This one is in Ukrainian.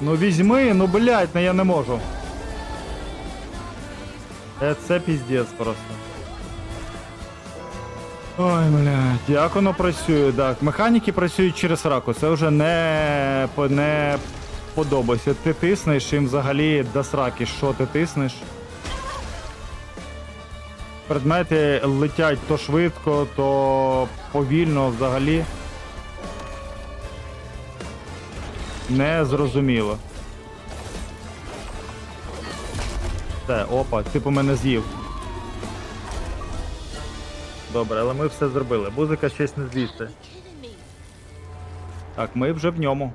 Ну візьми, ну блять, ну я не можу. Е, це піздец просто. Ой, блядь, як воно працює, так. Механіки працюють через раку, це вже не не подобається. Ти тиснеш їм взагалі до сраки, що ти тиснеш. Предмети летять то швидко, то повільно взагалі. Не зрозуміло. Все, опа, типу мене з'їв. Добре, але ми все зробили. Бузика щось не злізти. Так, ми вже в ньому.